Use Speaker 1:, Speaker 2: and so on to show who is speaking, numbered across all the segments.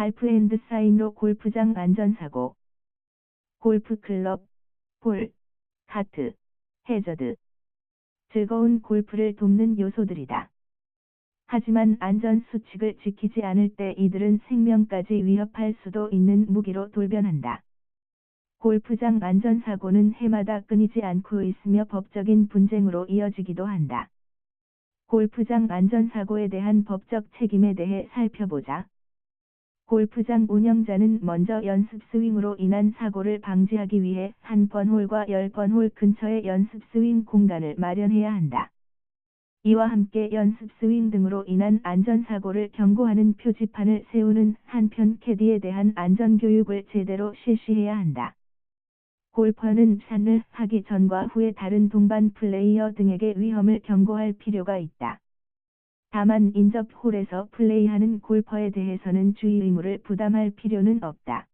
Speaker 1: 갈프 앤드 사인로 골프장 안전사고 골프클럽, 볼, 카트, 해저드 즐거운 골프를 돕는 요소들이다. 하지만 안전 수칙을 지키지 않을 때 이들은 생명까지 위협할 수도 있는 무기로 돌변한다. 골프장 안전사고는 해마다 끊이지 않고 있으며 법적인 분쟁으로 이어지기도 한다. 골프장 안전사고에 대한 법적 책임에 대해 살펴보자. 골프장 운영자는 먼저 연습 스윙으로 인한 사고를 방지하기 위해 한 번 홀과 열 번 홀 근처에 연습 스윙 공간을 마련해야 한다. 이와 함께 연습 스윙 등으로 인한 안전사고를 경고하는 표지판을 세우는 한편 캐디에 대한 안전교육을 제대로 실시해야 한다. 골퍼는 샷을 하기 전과 후에 다른 동반 플레이어 등에게 위험을 경고할 필요가 있다. 다만 인접 홀에서 플레이하는 골퍼에 대해서는 주의 의무를 부담할 필요는 없다.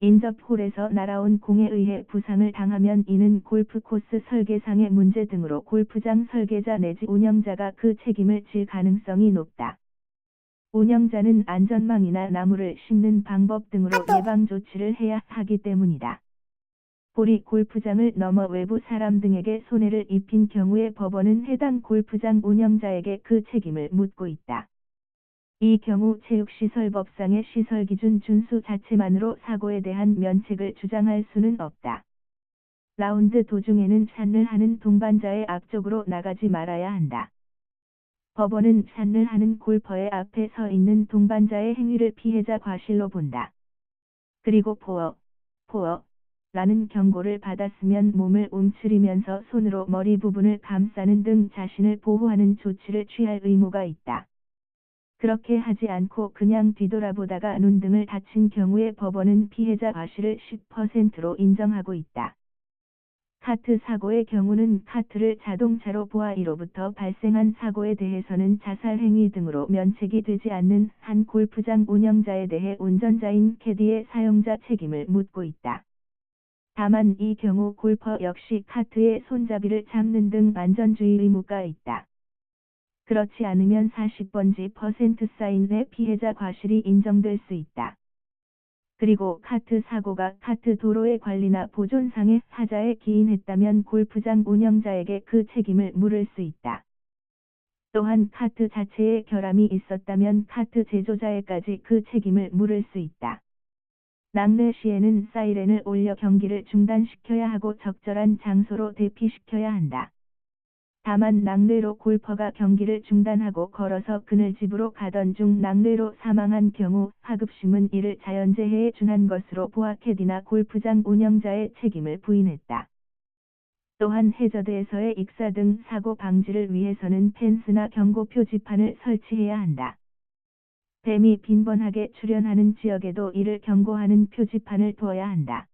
Speaker 1: 인접 홀에서 날아온 공에 의해 부상을 당하면 이는 골프 코스 설계상의 문제 등으로 골프장 설계자 내지 운영자가 그 책임을 질 가능성이 높다. 운영자는 안전망이나 나무를 심는 방법 등으로 예방 조치를 해야 하기 때문이다. 볼이 골프장을 넘어 외부 사람 등에게 손해를 입힌 경우에 법원은 해당 골프장 운영자에게 그 책임을 묻고 있다. 이 경우 체육시설법상의 시설기준 준수 자체만으로 사고에 대한 면책을 주장할 수는 없다. 라운드 도중에는 샷을 하는 동반자의 앞쪽으로 나가지 말아야 한다. 법원은 샷을 하는 골퍼의 앞에 서 있는 동반자의 행위를 피해자 과실로 본다. 그리고 포어, 포어, 라는 경고를 받았으면 몸을 움츠리면서 손으로 머리 부분을 감싸는 등 자신을 보호하는 조치를 취할 의무가 있다. 그렇게 하지 않고 그냥 뒤돌아보다가 눈 등을 다친 경우에 법원은 피해자 과실을 10%로 인정하고 있다. 카트 사고의 경우는 카트를 자동차로 보아 이로부터 발생한 사고에 대해서는 자살 행위 등으로 면책이 되지 않는 한 골프장 운영자에 대해 운전자인 캐디의 사용자 책임을 묻고 있다. 다만 이 경우 골퍼 역시 카트의 손잡이를 잡는 등 안전주의 의무가 있다. 그렇지 않으면 40번지 퍼센트 사인의 피해자 과실이 인정될 수 있다. 그리고 카트 사고가 카트 도로의 관리나 보존상의 하자에 기인했다면 골프장 운영자에게 그 책임을 물을 수 있다. 또한 카트 자체에 결함이 있었다면 카트 제조자에까지 그 책임을 물을 수 있다. 낙뢰 시에는 사이렌을 올려 경기를 중단시켜야 하고 적절한 장소로 대피시켜야 한다. 다만 낙뢰로 골퍼가 경기를 중단하고 걸어서 그늘 집으로 가던 중 낙뢰로 사망한 경우 하급심은 이를 자연재해에 준한 것으로 보아 캐디나 골프장 운영자의 책임을 부인했다. 또한 해저드에서의 익사 등 사고 방지를 위해서는 펜스나 경고 표지판을 설치해야 한다. 뱀이 빈번하게 출현하는 지역에도 이를 경고하는 표지판을 두어야 한다.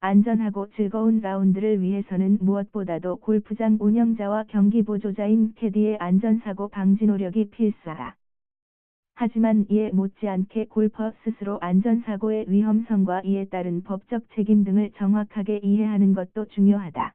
Speaker 1: 안전하고 즐거운 라운드를 위해서는 무엇보다도 골프장 운영자와 경기 보조자인 캐디의 안전사고 방지 노력이 필수하다. 하지만 이에 못지않게 골퍼 스스로 안전사고의 위험성과 이에 따른 법적 책임 등을 정확하게 이해하는 것도 중요하다.